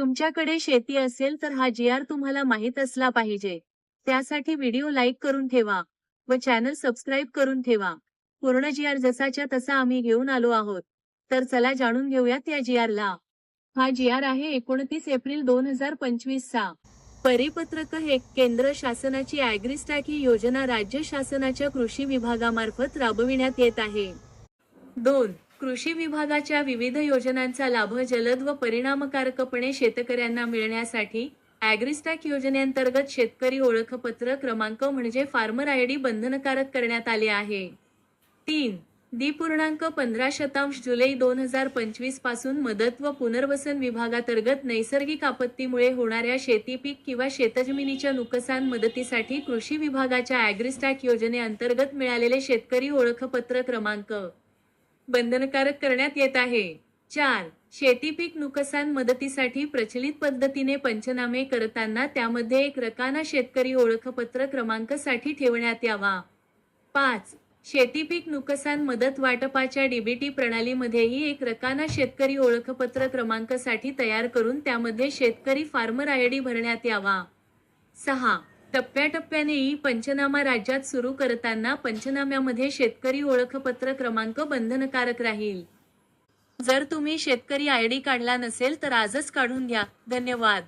तुमच्याकडे शेती असेल तर हा जी आर तुम्हाला माहीत असला पाहिजे. त्यासाठी व्हिडिओ लाईक करून ठेवा व चॅनल सबस्क्राईब करून ठेवा. पूर्ण जी आर जसाच्या तसा आम्ही घेऊन आलो आहोत. तर चला जाणून घेऊयात या जी ला हा जी आर आहे एकोणतीस एप्रिल दोन हजार पंचवीस चा परिपत्रक हे केंद्र शासनाची ॲग्रिस्टॅक ही योजना राज्य शासनाच्या कृषी विभागामार्फत राबविण्यात येत आहे. दोन कृषी विभागाच्या विविध योजनांचा लाभ जलद व परिणामकारकपणे शेतकऱ्यांना मिळण्यासाठी ॲग्रिस्टॅक योजनेअंतर्गत शेतकरी ओळखपत्र क्रमांक म्हणजे फार्मर आय डी बंधनकारक करण्यात आले आहे. तीन दी पूर्णांक पंधरा शतांश जुलै दोन हजार पंचवीसपासून मदत व पुनर्वसन विभागातर्गत नैसर्गिक आपत्तीमुळे होणाऱ्या शेती पीक किंवा शेतजमिनीच्या नुकसान मदतीसाठी कृषी विभागाच्या ॲग्रिस्टॅक योजनेअंतर्गत मिळालेले शेतकरी ओळखपत्र क्रमांक बंधनकारक करण्यात येत आहे. चार शेती पीक नुकसान मदतीसाठी प्रचलित पद्धतीने पंचनामे करताना त्यामध्ये एक रकाना शेतकरी ओळखपत्र क्रमांकासाठी ठेवण्यात यावा. पाच शेती पीक नुकसान मदत वाटपाच्या डीबीटी प्रणालीमध्येही एक रकाना शेतकरी ओळखपत्र क्रमांकासाठी तयार करून त्यामध्ये शेतकरी फार्मर आय डी भरण्यात यावा. सहा टप्प्याटप्प्याने पंचनामा राज्यात सुरू करताना पंचनाम्यामध्ये शेतकरी ओळखपत्र क्रमांक बंधनकारक राहील. जर तुम्ही शेतकरी आय डी काढला नसेल तर आजच काढून घ्या. धन्यवाद.